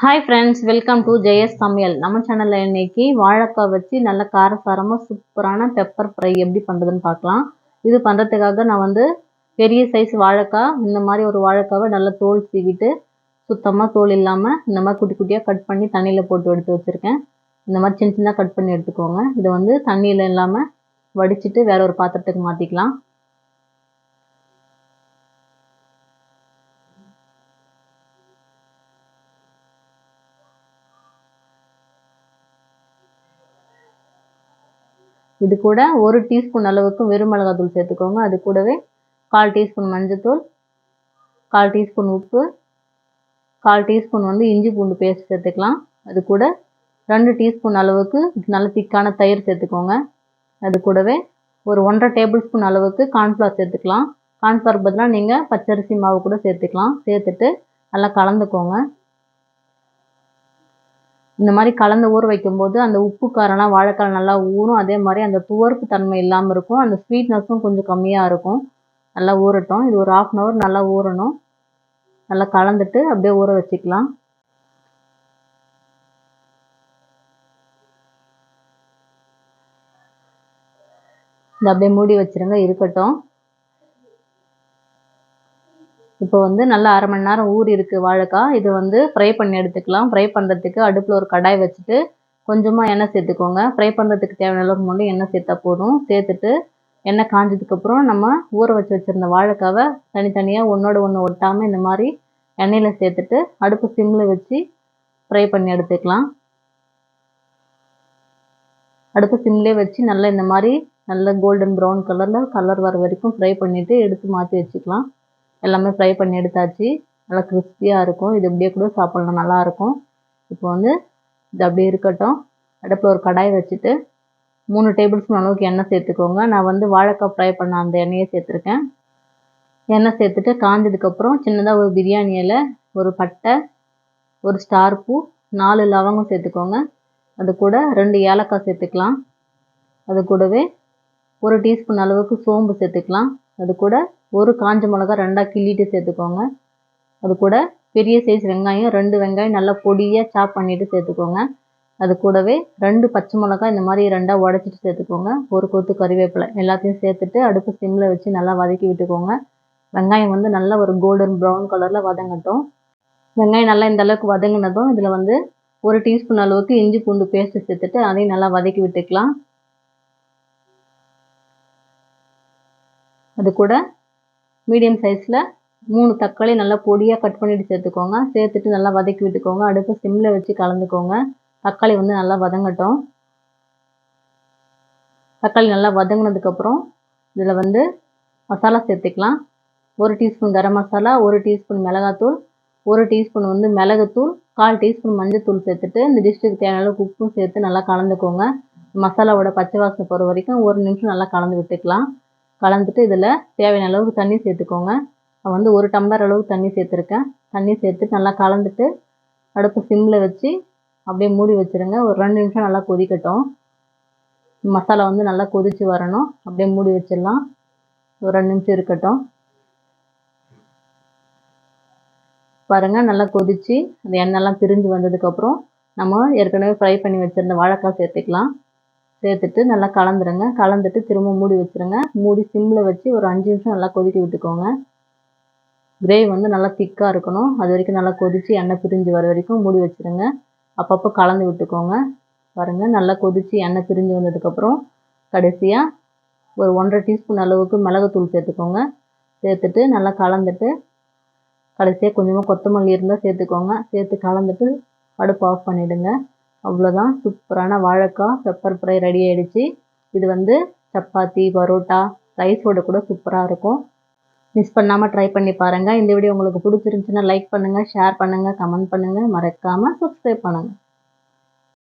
Hi friends welcome to Jaya's சமையல் நம்ம சேனலில் இன்னைக்கு வாழைக்காய் வச்சு நல்ல காரசாரமாக சூப்பரான பெப்பர் ஃப்ரை எப்படி பண்ணுறதுன்னு பார்க்கலாம். இது பண்ணுறதுக்காக நான் வந்து பெரிய சைஸ் வாழைக்காய் இந்த மாதிரி ஒரு வாழைக்காவை நல்லா தோல் சீவிட்டு சுத்தமாக தோல் இல்லாமல் இந்த மாதிரி குட்டி குட்டியாக கட் பண்ணி தண்ணியில் போட்டு எடுத்து வச்சுருக்கேன். இந்த மாதிரி சின்ன சின்னதாக கட் பண்ணி எடுத்துக்கோங்க. இதை வந்து தண்ணியில் இல்லாமல் வடிச்சிட்டு வேற ஒரு பாத்திரத்துக்கு மாற்றிக்கலாம் இது கூட ஒரு டீஸ்பூன் அளவுக்கு வெறும் மிளகாத்தூள் சேர்த்துக்கோங்க. அது கூடவே கால் டீஸ்பூன் மஞ்சத்தூள் கால் டீஸ்பூன் உப்பு கால் டீஸ்பூன் வந்து இஞ்சி பூண்டு பேஸ்ட் சேர்த்துக்கலாம். அது கூட ரெண்டு டீஸ்பூன் அளவுக்கு நல்ல திக்கான தயிர் சேர்த்துக்கோங்க. அது கூடவே ஒரு ஒன்றரை டேபிள் ஸ்பூன் அளவுக்கு கார்ன்ஃப்ளவர் சேர்த்துக்கலாம். கார்ன்ஃப்ளவர் பதிலாக நீங்கள் பச்சரிசி மாவு கூட சேர்த்துக்கலாம். சேர்த்துட்டு நல்லா கலந்துக்கோங்க. இந்த மாதிரி கலந்து ஊற வைக்கும்போது அந்த உப்பு காரம்லாம் வாழைக்காய் நல்லா ஊறும். அதே மாதிரி அந்த துவர்ப்பு தன்மை இல்லாமல் இருக்கும். அந்த ஸ்வீட்னஸும் கொஞ்சம் கம்மியாக இருக்கும். நல்லா ஊறட்டும். இது ஒரு ஆஃப் அன் ஹவர் நல்லா ஊறணும். நல்லா கலந்துட்டு அப்படியே ஊற வச்சுக்கலாம். இந்த அப்படியே மூடி வச்சுருங்க. இருக்கட்டும். இப்போ வந்து நல்லா அரை மணி நேரம் ஊறி இருக்குது வாழைக்காய் இது வந்து ஃப்ரை பண்ணி எடுத்துக்கலாம். ஃப்ரை பண்ணுறதுக்கு அடுப்பில் ஒரு கடாய் வச்சுட்டு கொஞ்சமாக எண்ணெய் சேர்த்துக்கோங்க. ஃப்ரை பண்ணுறதுக்கு தேவையான அளவுக்கு மட்டும் எண்ணெய் சேர்த்தா போதும். சேர்த்துட்டு எண்ணெய் காஞ்சதுக்கப்புறம் நம்ம ஊற வச்சு வச்சுருந்த வாழைக்காவை தனித்தனியாக ஒன்றோட ஒன்று ஒட்டாமல் இந்த மாதிரி எண்ணெயில் சேர்த்துட்டு அடுப்பு சிம்மில் வச்சு ஃப்ரை பண்ணி எடுத்துக்கலாம். அடுப்பு சிம்லேயே வச்சு நல்லா இந்த மாதிரி நல்ல கோல்டன் ப்ரௌன் கலரில் கலர் வர வரைக்கும் ஃப்ரை பண்ணிவிட்டு எடுத்து மாற்றி வச்சுக்கலாம். எல்லாமே ஃப்ரை பண்ணி எடுத்தாச்சு. நல்லா கிறிஸ்பியாக இருக்கும். இது அப்படியே கூட சாப்பிட்லாம். நல்லாயிருக்கும் இப்போ வந்து இது அப்படியே இருக்கட்டும். அடுப்பில் ஒரு கடாய் வச்சுட்டு மூணு டேபிள் ஸ்பூன் அளவுக்கு எண்ணெய் சேர்த்துக்கோங்க. நான் வந்து வாழைக்காய் ஃப்ரை பண்ண அந்த எண்ணெயை சேர்த்துருக்கேன். எண்ணெய் சேர்த்துட்டு காஞ்சதுக்கப்புறம் சின்னதாக ஒரு பிரியாணி இலை ஒரு பட்டை ஒரு ஸ்டார் பூ நாலு லவங்கம் சேர்த்துக்கோங்க. அது கூட ரெண்டு ஏலக்காய் சேர்த்துக்கலாம். அது கூடவே ஒரு டீஸ்பூன் அளவுக்கு சோம்பு சேர்த்துக்கலாம். அது கூட ஒரு காஞ்ச மிளகா ரெண்டாக கிள்ளிட்டு சேர்த்துக்கோங்க. அது கூட பெரிய சைஸ் வெங்காயம் ரெண்டு வெங்காயம் நல்லா பொடியாக சாப் பண்ணிவிட்டு சேர்த்துக்கோங்க. அது கூடவே ரெண்டு பச்சை மிளகாய் இந்த மாதிரி ரெண்டாக உடச்சிட்டு சேர்த்துக்கோங்க. ஒரு கொத்து கறிவேப்பிலை எல்லாத்தையும் சேர்த்துட்டு அடுப்பு சிம்மில் வச்சு நல்லா வதக்கி விட்டுக்கோங்க. வெங்காயம் வந்து நல்லா ஒரு கோல்டன் ப்ரௌன் கலரில் வதங்கட்டும். வெங்காயம் நல்லா இந்த அளவுக்கு வதங்கினதும் இதில் வந்து ஒரு டீஸ்பூன் அளவுக்கு இஞ்சி பூண்டு பேஸ்ட்டு சேர்த்துட்டு அதையும் நல்லா வதக்கி விட்டுக்கலாம். அது கூட மீடியம் சைஸில் மூணு தக்காளி நல்லா பொடியாக கட் பண்ணிவிட்டு சேர்த்துக்கோங்க சேர்த்துட்டு நல்லா வதக்கி விட்டுக்கோங்க. அடுப்பு சிம்மில் வச்சு கலந்துக்கோங்க. தக்காளி வந்து நல்லா வதங்கட்டும். தக்காளி நல்லா வதங்கினதுக்கப்புறம் இதில் வந்து மசாலா சேர்த்துக்கலாம். ஒரு டீஸ்பூன் கரம் மசாலா ஒரு டீஸ்பூன் மிளகாத்தூள் ஒரு டீஸ்பூன் வந்து மிளகுத்தூள் கால் டீஸ்பூன் மஞ்சத்தூள் சேர்த்துட்டு இந்த டிஷ்ஷுக்கு தேவையான அளவுக்கு உப்பும் சேர்த்து நல்லா கலந்துக்கோங்க. மசாலாவோட பச்சை வாசனை போகிற வரைக்கும் ஒரு நிமிஷம் நல்லா கலந்து விட்டுக்கலாம். கலந்துட்டு இதில் தேவையான அளவுக்கு தண்ணி சேர்த்துக்கோங்க. நான் வந்து ஒரு டம்ளர் அளவுக்கு தண்ணி சேர்த்துருக்கேன். தண்ணி சேர்த்து நல்லா கலந்துட்டு அடுப்பு சிம்மில் வச்சு அப்படியே மூடி வச்சுருங்க. ஒரு ரெண்டு நிமிஷம் நல்லா கொதிக்கட்டும். மசாலா வந்து நல்லா கொதித்து வரணும். அப்படியே மூடி வச்சிடலாம். ஒரு ரெண்டு நிமிஷம் இருக்கட்டும். பாருங்கள் நல்லா கொதித்து அந்த எண்ணெய்லாம் பிரிஞ்சு வந்ததுக்கப்புறம் நம்ம ஏற்கனவே ஃப்ரை பண்ணி வச்சுருந்த வாழைக்காய் சேர்த்துக்கலாம். சேர்த்துட்டு நல்லா கலந்துருங்க. கலந்துட்டு திரும்ப மூடி வச்சுருங்க. மூடி சிம்மில் வச்சு ஒரு அஞ்சு நிமிஷம் நல்லா கொதிக்க விட்டுக்கோங்க. கிரேவி வந்து நல்லா திக்காக இருக்கணும். அது வரைக்கும் நல்லா கொதித்து எண்ணெய் பிரிஞ்சு வர வரைக்கும் மூடி வச்சுருங்க. அப்பப்போ கலந்து விட்டுக்கோங்க. பாருங்கள் நல்லா கொதித்து எண்ணெய் பிரிஞ்சு வந்ததுக்கப்புறம் கடைசியாக ஒரு ஒன்றரை டீஸ்பூன் அளவுக்கு மிளகுத்தூள் சேர்த்துக்கோங்க. சேர்த்துட்டு நல்லா கலந்துட்டு கடைசியாக கொஞ்சமாக கொத்தமல்லி இருந்தால் சேர்த்துக்கோங்க. சேர்த்து கலந்துட்டு அடுப்பு ஆஃப் பண்ணிவிடுங்க அவ்வளோதான் சூப்பரான வாழைக்காய் பெப்பர் ஃப்ரை ரெடி ஆகிடுச்சு இது வந்து சப்பாத்தி பரோட்டா ரைஸோட கூட சூப்பராக இருக்கும். மிஸ் பண்ணாமல் ட்ரை பண்ணி பாருங்கள் இந்த வீடியோ உங்களுக்கு பிடிச்சிருந்துச்சுன்னா லைக் பண்ணுங்கள் ஷேர் பண்ணுங்கள் கமெண்ட் பண்ணுங்கள் மறக்காமல் சப்ஸ்கிரைப் பண்ணுங்கள்